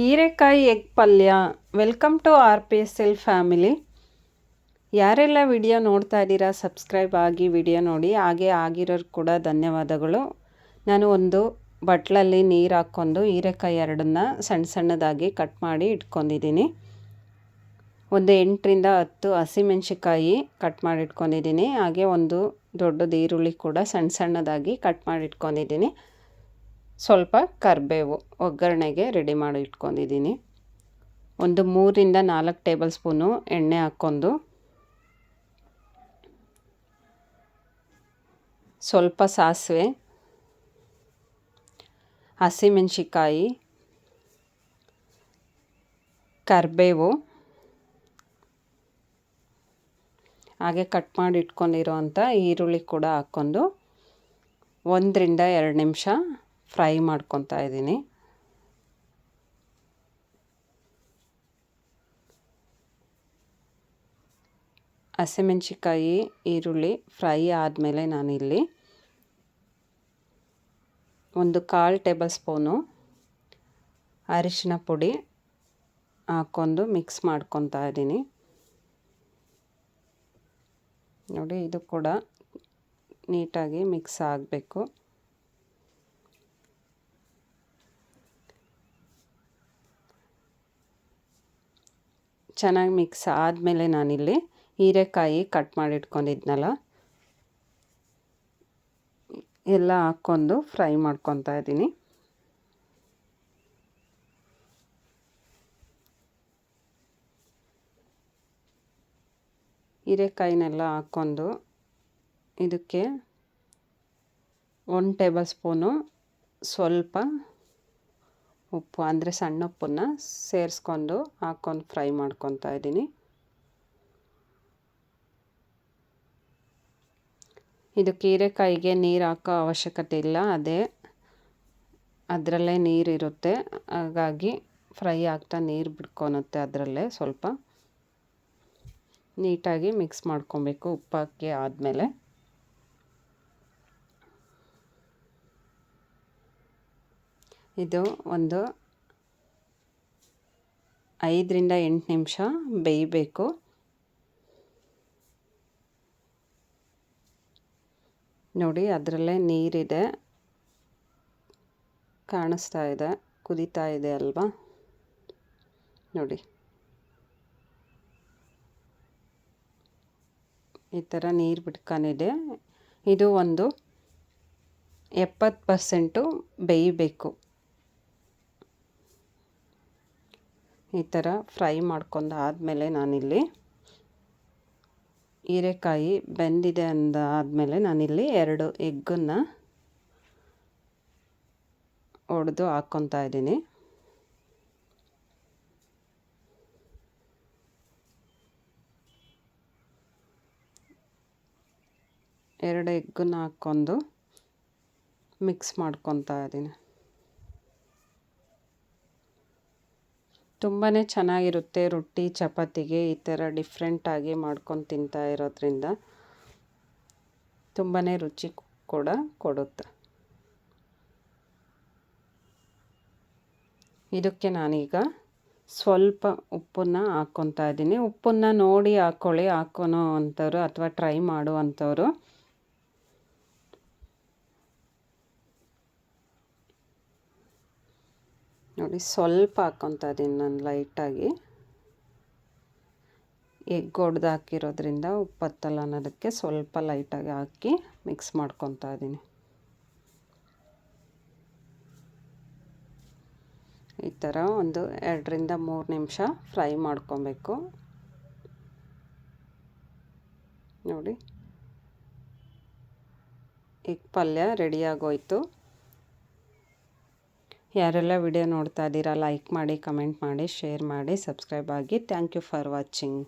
ಹೀರೆಕಾಯಿ ಎಗ್ ಪಲ್ಯ. Welcome to R P S L family ಯಾರೆಲ್ಲ ವಿಡಿಯೋ ನೋಡ್ತಾ ಇದ್ದೀರಾ ಸಬ್ಸ್ಕ್ರೈಬ್ ಆಗಿ ವಿಡಿಯೋ ನೋಡಿ. ಹಾಗೆ ಆಗಿರೋರು ಕೂಡ ಧನ್ಯವಾದಗಳು. ನಾನು ಒಂದು ಬಟ್ಲಲ್ಲಿ ನೀರು ಹಾಕ್ಕೊಂಡು ಹೀರೆಕಾಯಿ ಎರಡನ್ನ ಸಣ್ಣ ಸಣ್ಣದಾಗಿ ಕಟ್ ಮಾಡಿ ಇಟ್ಕೊಂಡಿದ್ದೀನಿ. ಒಂದು ಎಂಟರಿಂದ ಹತ್ತು ಹಸಿಮೆಣ್ಸಿಕಾಯಿ ಕಟ್ ಮಾಡಿ ಇಟ್ಕೊಂಡಿದ್ದೀನಿ. ಹಾಗೆ ಒಂದು ದೊಡ್ಡದು ಈರುಳ್ಳಿ ಕೂಡ ಸಣ್ಣ ಸಣ್ಣದಾಗಿ ಕಟ್ ಮಾಡಿ ಇಟ್ಕೊಂಡಿದ್ದೀನಿ. ಸ್ವಲ್ಪ ಕರಿಬೇವು ಒಗ್ಗರಣೆಗೆ ರೆಡಿ ಮಾಡಿ ಇಟ್ಕೊಂಡಿದ್ದೀನಿ. ಒಂದು ಮೂರಿಂದ ನಾಲ್ಕು ಟೇಬಲ್ ಸ್ಪೂನು ಎಣ್ಣೆ ಹಾಕ್ಕೊಂಡು ಸ್ವಲ್ಪ ಸಾಸಿವೆ ಹಸಿಮೆಣ್ಸಿಕಾಯಿ ಕರಿಬೇವು, ಹಾಗೆ ಕಟ್ ಮಾಡಿ ಇಟ್ಕೊಂಡಿರೋ ಅಂಥ ಈರುಳ್ಳಿ ಕೂಡ ಹಾಕ್ಕೊಂಡು ಒಂದರಿಂದ ಎರಡು ನಿಮಿಷ ಫ್ರೈ ಮಾಡ್ಕೊತಾ ಇದ್ದೀನಿ. ಹಸಿಮೆಣ್ಸಿಕಾಯಿ ಈರುಳ್ಳಿ ಫ್ರೈ ಆದಮೇಲೆ ನಾನಿಲ್ಲಿ ಒಂದು ಕಾಲು ಟೇಬಲ್ ಸ್ಪೂನು ಅರಿಶಿನ ಪುಡಿ ಹಾಕ್ಕೊಂಡು ಮಿಕ್ಸ್ ಮಾಡ್ಕೊತಾ ಇದ್ದೀನಿ. ನೋಡಿ, ಇದು ಕೂಡ ನೀಟಾಗಿ ಮಿಕ್ಸ್ ಆಗಬೇಕು. ಚೆನ್ನಾಗಿ ಮಿಕ್ಸ್ ಆದಮೇಲೆ ನಾನಿಲ್ಲಿ ಹೀರೆಕಾಯಿ ಕಟ್ ಮಾಡಿಟ್ಕೊಂಡಿದ್ನಲ್ಲ, ಎಲ್ಲ ಹಾಕ್ಕೊಂಡು ಫ್ರೈ ಮಾಡ್ಕೊತಾ ಇದ್ದೀನಿ. ಹೀರೆಕಾಯಿನೆಲ್ಲ ಹಾಕ್ಕೊಂಡು ಇದಕ್ಕೆ ಒನ್ ಟೇಬಲ್ ಸ್ಪೂನು ಸ್ವಲ್ಪ ಉಪ್ಪು ಅಂದರೆ ಸಣ್ಣ ಉಪ್ಪನ್ನು ಸೇರಿಸ್ಕೊಂಡು ಹಾಕ್ಕೊಂಡು ಫ್ರೈ ಮಾಡ್ಕೊತಾ ಇದ್ದೀನಿ. ಇದು ಕೀರೆಕಾಯಿಗೆ ನೀರು ಹಾಕೋ ಅವಶ್ಯಕತೆ ಇಲ್ಲ, ಅದೇ ಅದರಲ್ಲೇ ನೀರಿರುತ್ತೆ ಹಾಗಾಗಿ ಫ್ರೈ ಆಗ್ತಾ ನೀರು ಬಿಡ್ಕೊಳುತ್ತೆ ಅದರಲ್ಲೇ ಸ್ವಲ್ಪ. ನೀಟಾಗಿ ಮಿಕ್ಸ್ ಮಾಡ್ಕೊಬೇಕು ಉಪ್ಪಾಕಿ ಆದಮೇಲೆ. ಇದು ಒಂದು ಐದರಿಂದ ಎಂಟು ನಿಮಿಷ ಬೇಯಬೇಕು. ನೋಡಿ, ಅದರಲ್ಲೇ ನೀರಿದೆ. ಕಾಣಿಸ್ತಾ ಇದೆ, ಕುದೀತಾ ಇದೆ ಅಲ್ವಾ? ನೋಡಿ. ಈ ಥರ ನೀರು ಬಿಟ್ಕೊಂಡಿದೆ. ಇದು ಒಂದು ಎಪ್ಪತ್ತು ಪರ್ಸೆಂಟು ಬೇಯಬೇಕು. ಈ ಥರ ಫ್ರೈ ಮಾಡ್ಕೊಂಡು ಆದಮೇಲೆ ನಾನಿಲ್ಲಿ ಹೀರೆಕಾಯಿ ಬೆಂದಿದೆ ಅಂದ ಆದಮೇಲೆ ನಾನಿಲ್ಲಿ ಎರಡು ಎಗ್ಗನ್ನು ಒಡೆದು ಹಾಕ್ಕೊತಾ ಇದ್ದೀನಿ. ಎರಡು ಎಗ್ಗನ್ನು ಹಾಕ್ಕೊಂಡು ಮಿಕ್ಸ್ ಮಾಡ್ಕೊತಾ ಇದ್ದೀನಿ. ತುಂಬಾ ಚೆನ್ನಾಗಿರುತ್ತೆ ರೊಟ್ಟಿ, ಚಪಾತಿಗೆ ಈ ಥರ ಡಿಫ್ರೆಂಟಾಗಿ ಮಾಡ್ಕೊಂಡು ತಿಂತಾ ಇರೋದ್ರಿಂದ ತುಂಬಾ ರುಚಿ ಕೂಡ ಕೊಡುತ್ತೆ. ಇದಕ್ಕೆ ನಾನೀಗ ಸ್ವಲ್ಪ ಉಪ್ಪನ್ನು ಹಾಕ್ಕೊತಾ ಇದ್ದೀನಿ. ಉಪ್ಪನ್ನು ನೋಡಿ ಹಾಕ್ಕೊಳ್ಳಿ ಹಾಕೋನೋ ಅಂಥವ್ರು ಅಥವಾ ಟ್ರೈ ಮಾಡುವಂಥವ್ರು ನೋಡಿ, ಸ್ವಲ್ಪ ಹಾಕ್ಕೊತಾ ಇದ್ದೀನಿ ನಾನು ಲೈಟಾಗಿ. ಎಗ್ ಹೊಡೆದು ಹಾಕಿರೋದ್ರಿಂದ ಉಪ್ಪತ್ತಲ್ಲ ಅನ್ನೋದಕ್ಕೆ ಸ್ವಲ್ಪ ಲೈಟಾಗಿ ಹಾಕಿ ಮಿಕ್ಸ್ ಮಾಡ್ಕೊತಾ ಇದ್ದೀನಿ ಈ ಥರ ಒಂದು ಎರಡರಿಂದ ಮೂರು ನಿಮಿಷ ಫ್ರೈ ಮಾಡ್ಕೊಬೇಕು. ನೋಡಿ, ಎಗ್ ಪಲ್ಯ ರೆಡಿಯಾಗೋಯ್ತು ಯಾರೆಲ್ಲ ವಿಡಿಯೋ ನೋಡ್ತಾ ಇದ್ದೀರಾ ಲೈಕ್ ಮಾಡಿ ಕಮೆಂಟ್ ಮಾಡಿ ಶೇರ್ ಮಾಡಿ ಸಬ್ಸ್ಕ್ರೈಬ್ ಆಗಿ. Thank you for watching